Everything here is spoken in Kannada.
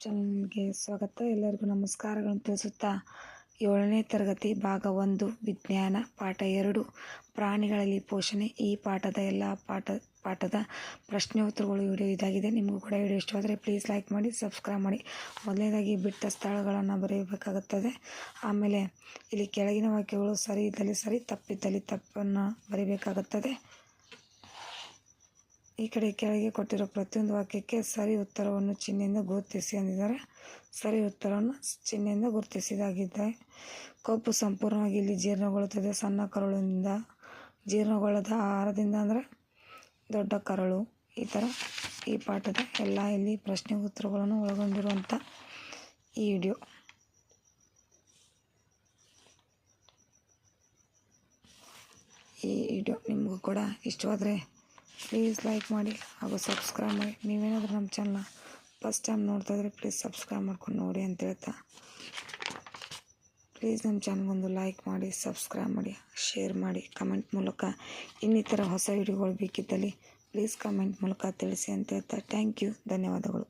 ಚಾನಲ್ಗೆ ಸ್ವಾಗತ. ಎಲ್ಲರಿಗೂ ನಮಸ್ಕಾರಗಳನ್ನು ತಿಳಿಸುತ್ತಾ, ಏಳನೇ ತರಗತಿ ಭಾಗ ಒಂದು, ವಿಜ್ಞಾನ ಪಾಠ ಎರಡು. ಪ್ರಾಣಿಗಳಲ್ಲಿ ಪೋಷಣೆ, ಈ ಪಾಠದ ಎಲ್ಲ ಪಾಠ, ಪಾಠದ ಪ್ರಶ್ನೆ ಉತ್ತರಗಳು ವಿಡಿಯೋ ಇದಾಗಿದೆ. ನಿಮಗೂ ಕೂಡ ವಿಡಿಯೋ ಇಷ್ಟವಾದರೆ ಪ್ಲೀಸ್ ಲೈಕ್ ಮಾಡಿ ಸಬ್ಸ್ಕ್ರೈಬ್ ಮಾಡಿ. ಮೊದಲನೇದಾಗಿ ಬಿಟ್ಟ ಸ್ಥಳಗಳನ್ನು ಬರೆಯಬೇಕಾಗುತ್ತದೆ ಆಮೇಲೆ ಇಲ್ಲಿ ಕೆಳಗಿನ ವಾಕ್ಯಗಳು ಸರಿ ಇದ್ದಲ್ಲಿ ಸರಿ, ತಪ್ಪಿದ್ದಲ್ಲಿ ತಪ್ಪನ್ನು ಬರೀಬೇಕಾಗುತ್ತದೆ. ಈ ಕಡೆ ಕೆಳಗೆ ಕೊಟ್ಟಿರೋ ಪ್ರತಿಯೊಂದು ವಾಕ್ಯಕ್ಕೆ ಸರಿ ಉತ್ತರವನ್ನು ಚಿಹ್ನೆಯಿಂದ ಗುರುತಿಸಿ ಅಂದಿದ್ದಾರೆ. ಸರಿ ಉತ್ತರವನ್ನು ಚಿಹ್ನೆಯಿಂದ ಗುರುತಿಸಿದಾಗಿದ್ದಾರೆ ಕಪ್ಪು ಸಂಪೂರ್ಣವಾಗಿ ಇಲ್ಲಿ ಜೀರ್ಣಗೊಳ್ಳುತ್ತದೆ. ಸಣ್ಣ ಕರುಳಿನಿಂದ ಜೀರ್ಣಗೊಳ್ಳದ ಆಹಾರದಿಂದ ಅಂದರೆ ದೊಡ್ಡ ಕರಳು. ಈ ಥರ ಈ ಪಾಠದ ಎಲ್ಲ ಇಲ್ಲಿ ಪ್ರಶ್ನೆ ಉತ್ತರಗಳನ್ನು ಒಳಗೊಂಡಿರುವಂಥ ಈ ವಿಡಿಯೋ. ಈ ವಿಡಿಯೋ ನಿಮಗೂ ಕೂಡ ಇಷ್ಟವಾದರೆ ಪ್ಲೀಸ್ ಲೈಕ್ ಮಾಡಿ ಹಾಗೂ ಸಬ್ಸ್ಕ್ರೈಬ್ ಮಾಡಿ. ನೀವೇನಾದರೂ ನಮ್ಮ ಚಾನಲ್ನ ಫಸ್ಟ್ ಟೈಮ್ ನೋಡ್ತಾ ಇದ್ರೆ ಪ್ಲೀಸ್ ಸಬ್ಸ್ಕ್ರೈಬ್ ಮಾಡ್ಕೊಂಡು ನೋಡಿ ಅಂತ ಹೇಳ್ತಾ. ಪ್ಲೀಸ್ ನಮ್ಮ ಚಾನಲ್ಗೊಂದು ಲೈಕ್ ಮಾಡಿ, ಸಬ್ಸ್ಕ್ರೈಬ್ ಮಾಡಿ, ಶೇರ್ ಮಾಡಿ, ಕಮೆಂಟ್ ಮೂಲಕ ಇನ್ನಿತರ ಹೊಸ ವಿಡಿಯೋಗಳು ಬೇಕಿದ್ದಲ್ಲಿ ಪ್ಲೀಸ್ ಕಮೆಂಟ್ ಮೂಲಕ ತಿಳಿಸಿ ಅಂತ ಹೇಳ್ತಾ. ಥ್ಯಾಂಕ್ ಯು, ಧನ್ಯವಾದಗಳು.